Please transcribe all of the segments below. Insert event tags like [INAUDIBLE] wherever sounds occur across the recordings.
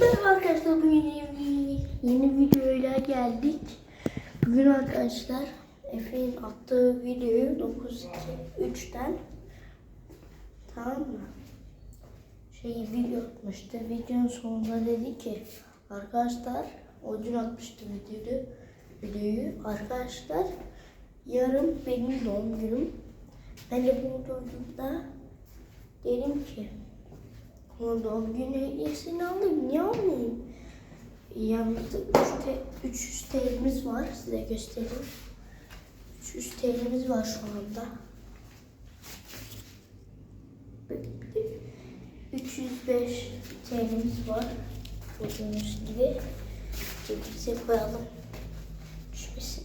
Merhaba arkadaşlar bugün yeni, yeni videoyla geldik. Bugün arkadaşlar Efe'nin attığı videoyu 9.3'ten tamam mı? Şey video atmıştı. Videonun sonunda dedi ki arkadaşlar o dün atmıştı videoyu. Videoyu arkadaşlar yarın benim doğum günüm. Ben de bunu duyduğumda dedim ki onun doğum günü hediyesini alayım. Niye almayayım? Yanımızda 300 TL'miz var. Size göstereyim. 300 TL'miz var şu anda. 305 TL'miz var. Gördüğünüz gibi. Cebimize koyalım. Düşmesin.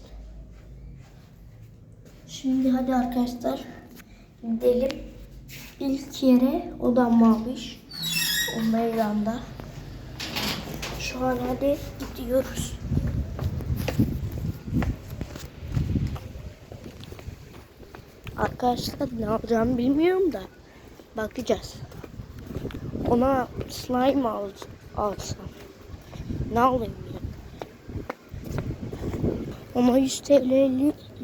Şimdi hadi arkadaşlar gidelim. İlk yere odam maviş. O meydanda. Şu an hadi gidiyoruz. Arkadaşlar ne alacağımı bilmiyorum da bakacağız. Ona slime al, alsam. Ne alayım ya? Ama 100 TL,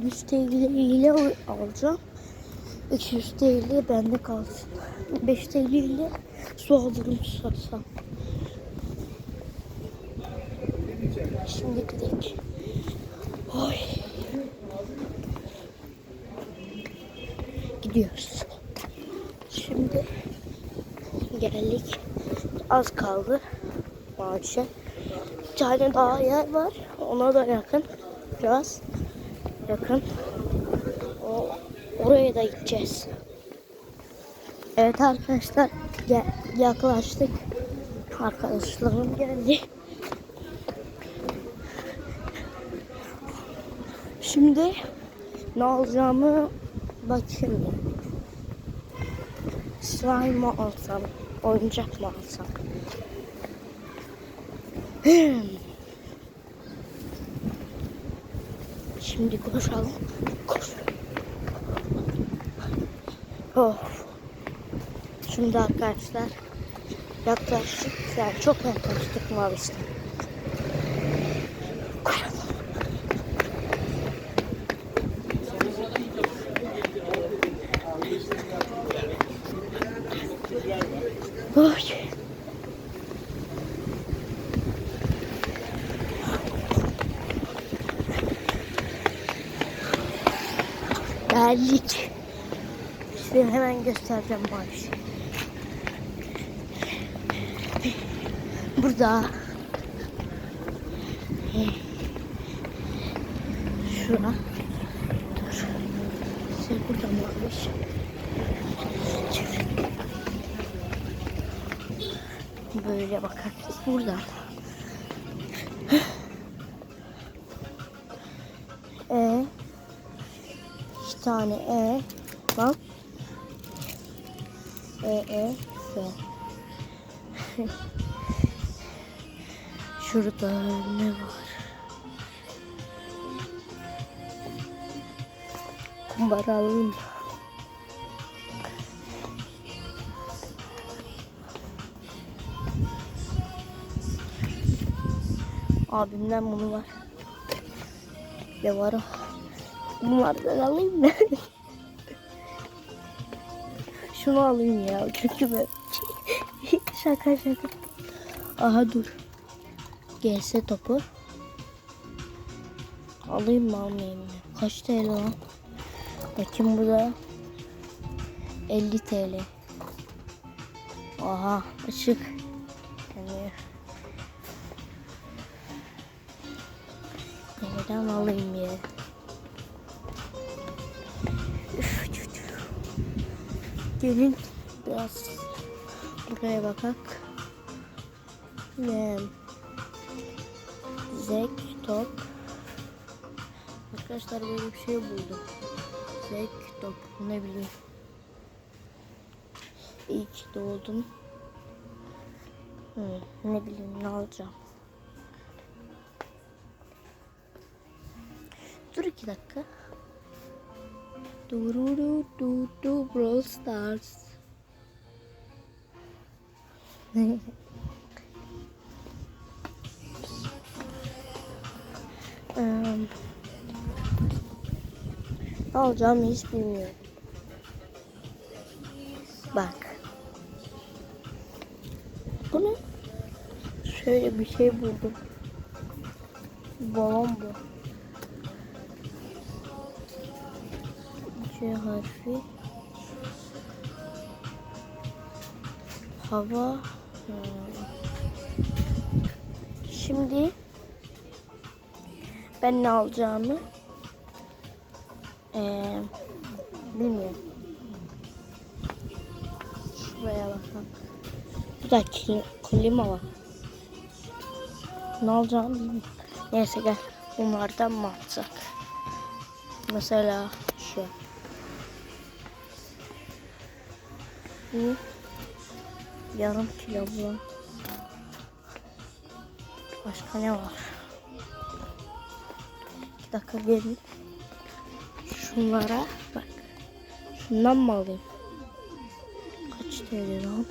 100 TL ile alacağım. 200 TL bende kalsın. 5 TL ile su alırım susarsam. Şimdi gidelim. Oy. Gidiyoruz. Şimdi geldik. Az kaldı. Maalesef. Bir tane daha yer var. Ona da yakın. Biraz yakın. O, oraya da gideceğiz. Evet arkadaşlar gel, yaklaştık. Arkadaşlarım geldi. Şimdi ne alacağımı bakayım. Slime mı alsam, oyuncak mı alsam? Şimdi koşalım. Koş. Of. Şimdi arkadaşlar yaklaştık. Yani çok yaklaştık. Koşalım. Oy. Geldik. Size hemen göstereceğim maaşı. Burada. Şura. Dur. Size burada maaş. Böyle bakarız buradan. E iki tane E bak. E E F. Şurada ne var? Kumbara alayım. Abimden bunu var. Ne var o? Bunlardan alayım mı? [LAUGHS] Şunu alayım ya çünkü ben [LAUGHS] şaka şaka. Aha dur. GS topu. Alayım mı almayayım mı? Kaç TL lan? Bakayım burada. 50 TL. Aha ışık. Yani Neden alayım ya? Gelin biraz buraya bakak. Ne? Zek top. Arkadaşlar böyle bir şey buldum. Zek top ne bileyim. İyi ki doğdun. Hı, ne bileyim ne alacağım. Dur iki dakika. Dururu du du Brawl Stars. [LAUGHS] Ee, ne alacağımı hiç bilmiyorum. Bak. Bu ne? Şöyle bir şey buldum. Balon bu. C harfi. Hava. Hmm. Şimdi ben ne alacağımı ee, bilmiyorum. Şuraya bakalım. Bu da kli- klima var. Ne alacağımı bilmiyorum. Neyse gel. Bunlardan mı alsak? Mesela şu. Bu yarım kilo bu. Başka ne var? Dakika gelin. Şunlara bak. Şundan mı alayım? Kaç TL lan?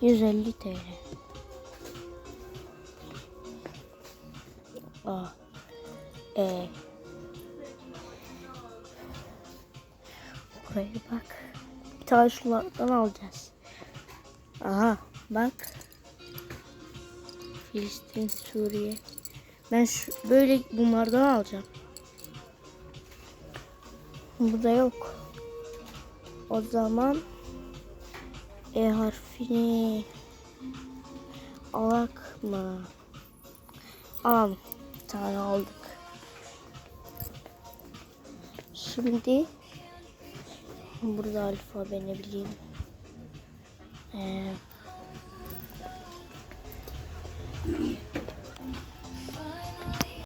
150 TL. Aa. E. Buraya bak. Bir tane şunlardan alacağız. Aha bak. Filistin, Suriye. Ben şu, böyle bunlardan alacağım. Burada yok. O zaman E harfini alak mı? Alalım. Bir tane aldık. Şimdi burada alfabeni bileyim. Ee,